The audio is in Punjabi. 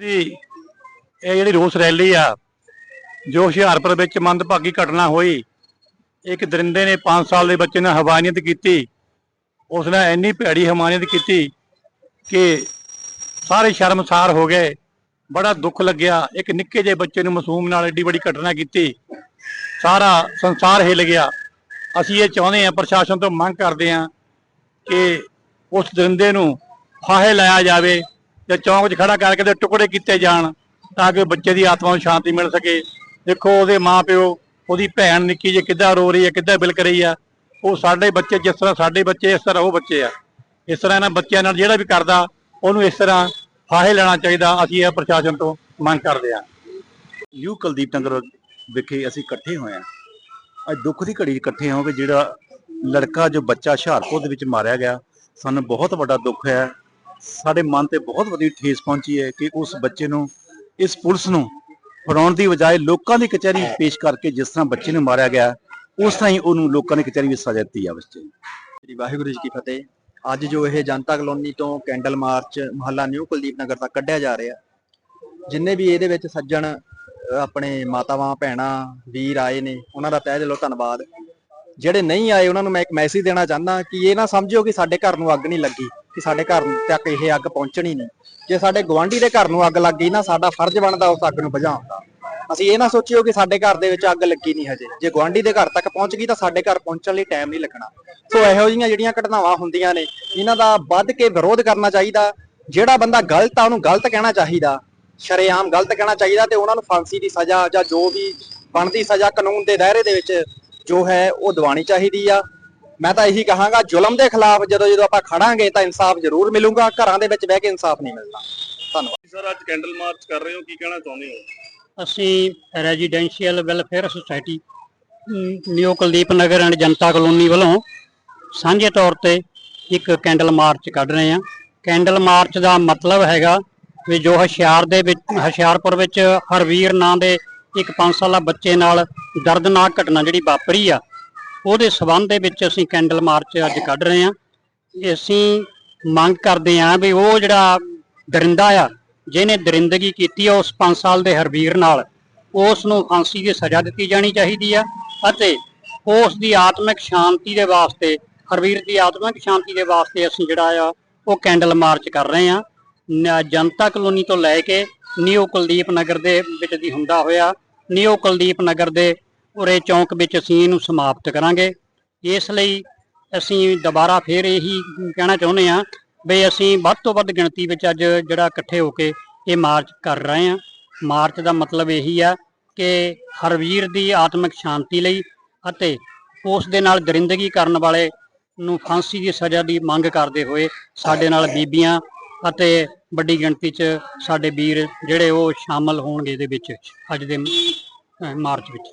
ਦੀ ਇਹ ਜਿਹੜੀ ਰੋਸ ਰੈਲੀ ਆ, ਜੋ ਹੁਸ਼ਿਆਰਪੁਰ ਵਿੱਚ ਮੰਦਭਾਗੀ ਘਟਨਾ ਹੋਈ, ਇੱਕ ਦਰਿੰਦੇ ਨੇ 5 ਸਾਲ ਦੇ ਬੱਚੇ ਨਾਲ ਹਵਾਨੀਅਤ ਕੀਤੀ, ਉਸ ਨੇ ਇੰਨੀ ਭੈੜੀ ਹਮਾਨੀਅਤ ਕੀਤੀ ਕਿ ਸਾਰੇ ਸ਼ਰਮਸਾਰ ਹੋ ਗਏ। ਬੜਾ ਦੁੱਖ ਲੱਗਿਆ। ਇੱਕ ਨਿੱਕੇ ਜਿਹੇ ਬੱਚੇ ਨੂੰ ਮਾਸੂਮ ਨਾਲ ਏਡੀ ਬੜੀ ਘਟਨਾ ਕੀਤੀ। ਸਾਰਾ ਸੰਸਾਰ ਹਿੱਲ ਗਿਆ। ਅਸੀਂ ਇਹ ਚਾਹੁੰਦੇ ਹਾਂ, ਪ੍ਰਸ਼ਾਸਨ ਤੋਂ ਮੰਗ ਕਰਦੇ ਹਾਂ ਕਿ ਉਸ ਦਰਿੰਦੇ ਨੂੰ ਫਾਹੇ ਲਾਇਆ ਜਾਵੇ। ਜਾਂ ਚੌਂਕ 'ਚ ਖੜਾ ਕਰਕੇ ਤੇ ਟੁਕੜੇ ਕੀਤੇ ਜਾਣ ਤਾਂ ਕਿ ਬੱਚੇ ਦੀ ਆਤਮਾ ਨੂੰ ਸ਼ਾਂਤੀ ਮਿਲ ਸਕੇ। ਦੇਖੋ ਉਹਦੇ ਮਾਪਿਓ, ਉਹਦੀ ਭੈਣ ਨਿੱਕੀ ਜੇ ਕਿੱਦਾਂ ਰੋ ਰਹੀ ਹੈ, ਕਿੱਦਾਂ ਬਿਲਕ ਰਹੀ ਆ। ਉਹ ਸਾਡੇ ਬੱਚੇ, ਜਿਸ ਤਰ੍ਹਾਂ ਸਾਡੇ ਬੱਚੇ, ਇਸ ਤਰ੍ਹਾਂ ਉਹ ਬੱਚੇ ਆ। ਇਸ ਤਰ੍ਹਾਂ ਇਹਨਾਂ ਬੱਚਿਆਂ ਨਾਲ ਜਿਹੜਾ ਵੀ ਕਰਦਾ, ਉਹਨੂੰ ਇਸ ਤਰ੍ਹਾਂ ਫਾਹੇ ਲੈਣਾ ਚਾਹੀਦਾ। ਅਸੀਂ ਇਹ ਪ੍ਰਸ਼ਾਸਨ ਤੋਂ ਮੰਗ ਕਰਦੇ ਹਾਂ। ਨਿਊ ਕੁਲਦੀਪ ਨਗਰ ਵਿਖੇ ਅਸੀਂ ਇਕੱਠੇ ਹੋਏ ਹਾਂ। ਅੱਜ ਦੁੱਖ ਦੀ ਘੜੀ ਇਕੱਠੇ ਹੋ ਕੇ ਜਿਹੜਾ ਲੜਕਾ ਜੋ ਬੱਚਾ ਹੁਸ਼ਿਆਰਪੁਰ ਦੇ ਵਿੱਚ ਮਾਰਿਆ ਗਿਆ, ਸਾਨੂੰ ਬਹੁਤ ਵੱਡਾ ਦੁੱਖ ਹੈ। ਸਾਡੇ ਮਨ ਤੇ ਬਹੁਤ ਵੱਡੀ ਠੇਸ ਪਹੁੰਚੀ ਹੈ ਕਿ ਉਸ ਬੱਚੇ ਨੂੰ, ਇਸ ਪੁਲਿਸ ਨੂੰ ਫੜਾਉਣ ਦੀ ਬਜਾਏ ਲੋਕਾਂ ਦੀ ਕਚਹਿਰੀ ਵਿੱਚ ਪੇਸ਼ ਕਰਕੇ ਜਿਸ ਤਰ੍ਹਾਂ ਬੱਚੇ ਨੂੰ ਮਾਰਿਆ ਗਿਆ, ਉਸ ਤਰ੍ਹਾਂ ਹੀ ਉਹਨੂੰ ਲੋਕਾਂ ਦੀ ਕਚਹਿਰੀ ਵਿੱਚ ਸਜ਼ਾ ਦਿੱਤੀ ਜਾਵੇ ਬੱਚੇ ਨੂੰ ਸ੍ਰੀ ਵਾਹਿਗੁਰੂ ਜੀ ਕੀ ਫਤਿਹ। ਅੱਜ ਜੋ ਇਹ ਜਨਤਾ ਕਲੋਨੀ ਤੋਂ ਕੈਂਡਲ ਮਾਰਚ ਮਹੱਲਾ ਨਿਊ ਕੁਲਦੀਪ ਨਗਰ ਤੱਕ ਕੱਢਿਆ ਜਾ ਰਿਹਾ, ਜਿੰਨੇ ਵੀ ਇਹਦੇ ਵਿੱਚ ਸੱਜਣ ਆਪਣੇ ਮਾਤਾਵਾਂ, ਭੈਣਾਂ, ਵੀਰ ਆਏ ਨੇ, ਉਹਨਾਂ ਦਾ ਤਹਿ ਦਿਲੋਂ ਧੰਨਵਾਦ। ਜਿਹੜੇ ਨਹੀਂ ਆਏ ਉਹਨਾਂ ਨੂੰ ਮੈਂ ਇੱਕ ਮੈਸੇਜ ਦੇਣਾ ਚਾਹੁੰਦਾ ਕਿ ਇਹ ਨਾ ਸਮਝਿਓ ਕਿ ਸਾਡੇ ਘਰ ਨੂੰ ਅੱਗ ਨਹੀਂ ਲੱਗੀ, ਕਿ ਸਾਡੇ ਘਰ ਤੱਕ ਇਹ ਅੱਗ ਪਹੁੰਚਣੀ ਨਹੀਂ। ਜੇ ਸਾਡੇ ਗਵਾਂਢੀ ਦੇ ਘਰ ਨੂੰ ਅੱਗ ਲੱਗ ਗਈ ਨਾ, ਸਾਡਾ ਫਰਜ਼ ਬਣਦਾ ਉਸ ਅੱਗ ਨੂੰ ਬੁਝਾਉਣ ਦਾ। ਅਸੀਂ ਇਹ ਨਾ ਸੋਚਿਓ ਕਿ ਸਾਡੇ ਘਰ ਦੇ ਵਿੱਚ ਅੱਗ ਲੱਗੀ ਨਹੀਂ ਹਜੇ। ਜੇ ਗਵਾਂਢੀ ਦੇ ਘਰ ਤੱਕ ਪਹੁੰਚ ਗਈ ਤਾਂ ਸਾਡੇ ਘਰ ਪਹੁੰਚਣ ਲਈ ਟਾਈਮ ਨਹੀਂ ਲੱਗਣਾ। ਸੋ ਇਹੋ ਜਿਹੀਆਂ ਜਿਹੜੀਆਂ ਘਟਨਾਵਾਂ ਹੁੰਦੀਆਂ ਨੇ, ਇਹਨਾਂ ਦਾ ਵੱਧ ਕੇ ਵਿਰੋਧ ਕਰਨਾ ਚਾਹੀਦਾ। ਜਿਹੜਾ ਬੰਦਾ ਗਲਤ ਆ, ਉਹਨੂੰ ਗਲਤ ਕਹਿਣਾ ਚਾਹੀਦਾ। ਸ਼ਰੇਆਮ ਗਲਤ ਕਹਿਣਾ ਚਾਹੀਦਾ ਤੇ ਉਹਨਾਂ ਨੂੰ ਫਾਂਸੀ ਦੀ ਸਜ਼ਾ ਜਾਂ ਜੋ ਵੀ ਬਣਦੀ ਸਜ਼ਾ ਕਾਨੂੰਨ ਦੇ ਦਾਇਰੇ ਦੇ ਵਿੱਚ ਜੋ ਹੈ ਉਹ ਦਿਵਾਣੀ ਚਾਹੀਦੀ ਆ। ਮੈਂ ਤਾਂ ਇਹੀ ਕਹਾਂਗਾ ਜ਼ੁਲਮ ਦੇ ਖਿਲਾਫ ਜਦੋਂ ਜਦੋਂ ਆਪਾਂ ਖੜਾਂਗੇ ਤਾਂ ਇਨਸਾਫ ਜ਼ਰੂਰ ਮਿਲੂਗਾ ਘਰਾਂ ਦੇ ਵਿੱਚ ਬਹਿ ਕੇ ਇਨਸਾਫ ਨਹੀਂ ਮਿਲਦਾ ਧੰਨਵਾਦ। ਸਰ ਅੱਜ ਕੈਂਡਲ ਮਾਰਚ ਕਰ ਰਹੇ ਹੋ ਕੀ ਕਹਿਣਾ ਚਾਹੁੰਦੇ ਹੋ? ਅਸੀਂ residential welfare society new Kuldeep Nagar and Janta colony ਵੱਲੋਂ ਸਾਂਝੇ ਤੌਰ ਤੇ ਇੱਕ ਕੈਂਡਲ ਮਾਰਚ ਕੱਢ ਰਹੇ ਹਾਂ। ਕੈਂਡਲ ਮਾਰਚ ਦਾ ਮਤਲਬ ਹੈਗਾ ਵੀ ਜੋ ਹੁਸ਼ਿਆਰ ਦੇ ਵਿੱਚ ਹੁਸ਼ਿਆਰਪੁਰ ਵਿੱਚ ਹਰਵੀਰ ਨਾਂ ਦੇ ਇੱਕ 5 ਸਾਲਾ ਬੱਚੇ ਨਾਲ ਦਰਦਨਾਕ ਘਟਨਾ ਜਿਹੜੀ ਵਾਪਰੀ ਆ, ਉਹਦੇ ਸਬੰਧ ਦੇ ਵਿੱਚ ਅਸੀਂ ਕੈਂਡਲ ਮਾਰਚ ਅੱਜ ਕੱਢ ਰਹੇ ਹਾਂ। ਅਸੀਂ ਮੰਗ ਕਰਦੇ ਹਾਂ ਵੀ ਉਹ ਜਿਹੜਾ ਦਰਿੰਦਾ ਆ, ਜਿਹਨੇ ਦਰਿੰਦਗੀ ਕੀਤੀ ਆ ਉਸ 5 ਸਾਲ ਦੇ ਹਰਵੀਰ ਨਾਲ, ਉਸ ਨੂੰ ਫਾਂਸੀ ਦੀ ਸਜ਼ਾ ਦਿੱਤੀ ਜਾਣੀ ਚਾਹੀਦੀ ਆ ਅਤੇ ਉਸ ਦੀ ਆਤਮਿਕ ਸ਼ਾਂਤੀ ਦੇ ਵਾਸਤੇ, ਹਰਵੀਰ ਦੀ ਆਤਮਿਕ ਸ਼ਾਂਤੀ ਦੇ ਵਾਸਤੇ ਅਸੀਂ ਜਿਹੜਾ ਆ, ਉਹ ਕੈਂਡਲ ਮਾਰਚ ਕਰ ਰਹੇ ਆ ਜਨਤਾ ਕਲੋਨੀ ਤੋਂ ਲੈ ਕੇ ਨਿਊ ਕੁਲਦੀਪ ਨਗਰ ਦੇ ਵਿੱਚ ਦੀ ਹੁੰਦਾ ਹੋਇਆ ਨਿਊ ਕੁਲਦੀਪ ਨਗਰ ਦੇ ਉਰੇ ਚੌਂਕ ਵਿੱਚ ਅਸੀਂ ਇਹਨੂੰ ਸਮਾਪਤ ਕਰਾਂਗੇ। ਇਸ ਲਈ ਅਸੀਂ ਦੁਬਾਰਾ ਫੇਰ ਇਹੀ ਕਹਿਣਾ ਚਾਹੁੰਦੇ ਹਾਂ ਵੀ ਅਸੀਂ ਵੱਧ ਤੋਂ ਵੱਧ ਗਿਣਤੀ ਵਿੱਚ ਅੱਜ ਜਿਹੜਾ ਇਕੱਠੇ ਹੋ ਕੇ ਇਹ ਮਾਰਚ ਕਰ ਰਹੇ ਹਾਂ। ਮਾਰਚ ਦਾ ਮਤਲਬ ਇਹੀ ਆ ਕਿ ਹਰਵੀਰ ਦੀ ਆਤਮਿਕ ਸ਼ਾਂਤੀ ਲਈ ਅਤੇ ਉਸ ਦੇ ਨਾਲ ਦਰਿੰਦਗੀ ਕਰਨ ਵਾਲੇ ਨੂੰ ਫਾਂਸੀ ਦੀ ਸਜ਼ਾ ਦੀ ਮੰਗ ਕਰਦੇ ਹੋਏ ਸਾਡੇ ਨਾਲ ਬੀਬੀਆਂ ਅਤੇ ਵੱਡੀ ਗਿਣਤੀ 'ਚ ਸਾਡੇ ਵੀਰ ਜਿਹੜੇ ਉਹ ਸ਼ਾਮਲ ਹੋਣਗੇ ਇਹਦੇ ਵਿੱਚ, ਅੱਜ ਦੇ ਮਾਰਚ ਵਿੱਚ।